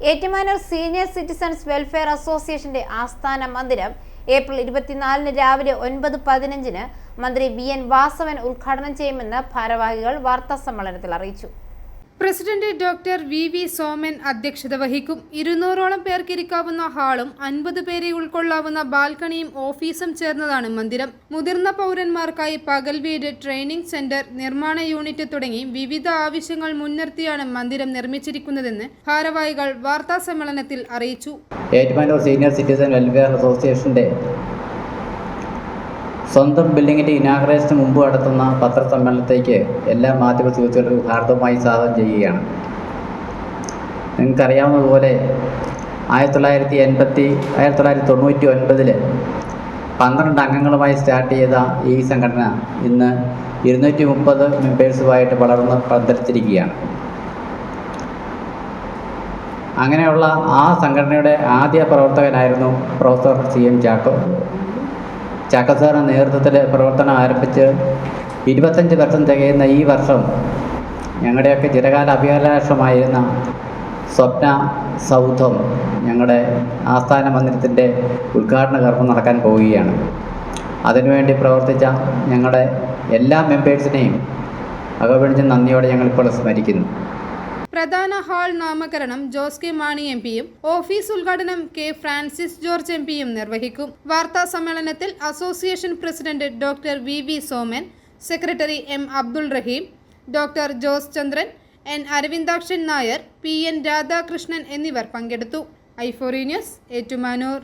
Ettumanoor senior citizens welfare അസോസിയേഷന്റെ ആസ്ഥാന മന്ദിരം ഏപ്രിൽ ഇരുപത്തിനാലിന് രാവിലെ ഒൻപത് പതിനഞ്ചിന് മന്ത്രി വി എൻ വാസവൻ ഉദ്ഘാടനം ചെയ്യുമെന്ന് ഭാരവാഹികൾ വാർത്താ സമ്മേളനത്തിൽ അറിയിച്ചു president doctor V V Soman അധ്യക്ഷത വഹിക്കും. ഇരുന്നൂറോളം പേർക്കിരിക്കാവുന്ന ഹാളും അൻപത് പേരെ ഉൾക്കൊള്ളാവുന്ന ബാൽക്കണിയും ഓഫീസും ചേർന്നതാണ് മന്ദിരം. മുതിർന്ന പൗരന്മാർക്കായി പകൽ വീട് ട്രെയിനിംഗ് സെന്റർ നിർമ്മാണ യൂണിറ്റ് തുടങ്ങി വിവിധ ആവശ്യങ്ങൾ മുൻനിർത്തിയാണ് മന്ദിരം നിർമ്മിച്ചിരിക്കുന്നതെന്ന് ഭാരവാഹികൾ വാർത്താ സമ്മേളനത്തിൽ അറിയിച്ചു സീനിയർ സിറ്റിസൺ വെൽഫെയർ അസോസിയേഷന്റെ സ്വന്തം ബിൽഡിങ്ങിന്റെ ഇനാഗ്രേഷന് മുമ്പ് നടത്തുന്ന പത്രസമ്മേളനത്തേക്ക് എല്ലാ മാധ്യമ സുഹൃത്തുക്കൾക്കും ഹാർദവമായി സ്വാഗതം ചെയ്യുകയാണ്. നിങ്ങൾക്കറിയാവുന്നതുപോലെ ആയിരത്തി തൊള്ളായിരത്തി എൺപത്തി ആയിരത്തി തൊള്ളായിരത്തി തൊണ്ണൂറ്റി ഒൻപതിൽ പന്ത്രണ്ട് അംഗങ്ങളുമായി സ്റ്റാർട്ട് ചെയ്ത ഈ സംഘടന ഇന്ന് ഇരുന്നൂറ്റി മുപ്പത് മെമ്പേഴ്സുമായിട്ട് വളർന്ന് പന്തരിച്ചിരിക്കുകയാണ് അങ്ങനെയുള്ള ആ സംഘടനയുടെ ആദ്യ പ്രവർത്തകനായിരുന്നു professor C M Chacko Chacko നേതൃത്വത്തിൽ പ്രവർത്തനം ആരംഭിച്ച് ഇരുപത്തഞ്ച് വർഷം തികയുന്ന ഈ വർഷം ഞങ്ങളുടെയൊക്കെ ചിരകാല അഭിലാഷമായിരുന്ന സ്വപ്ന സൗധം ഞങ്ങളുടെ ആസ്ഥാന മന്ദിരത്തിന്റെ ഉദ്ഘാടന കർമ്മം നടക്കാൻ പോവുകയാണ്. അതിനുവേണ്ടി പ്രവർത്തിച്ച ഞങ്ങളുടെ എല്ലാ മെമ്പേഴ്സിനെയും അകവണിച്ച് നന്ദിയോടെ ഞങ്ങളിപ്പോൾ സ്മരിക്കുന്നു. പ്രധാന ഹാൾ നാമകരണം ജോസ് കെ മാണി എം പിയും ഓഫീസ് ഉദ്ഘാടനം കെ ഫ്രാൻസിസ് ജോർജ് എം പിയും നിർവഹിക്കും. വാർത്താ സമ്മേളനത്തിൽ association president doctor V V Soman secretary M Abdul Rahim doctor Jose Chandran N Aravindakshan Nair P N Radhakrishnan എന്നിവർ പങ്കെടുത്തു. ഐഫോറി ന്യൂസ് ഏറ്റുമാനൂർ.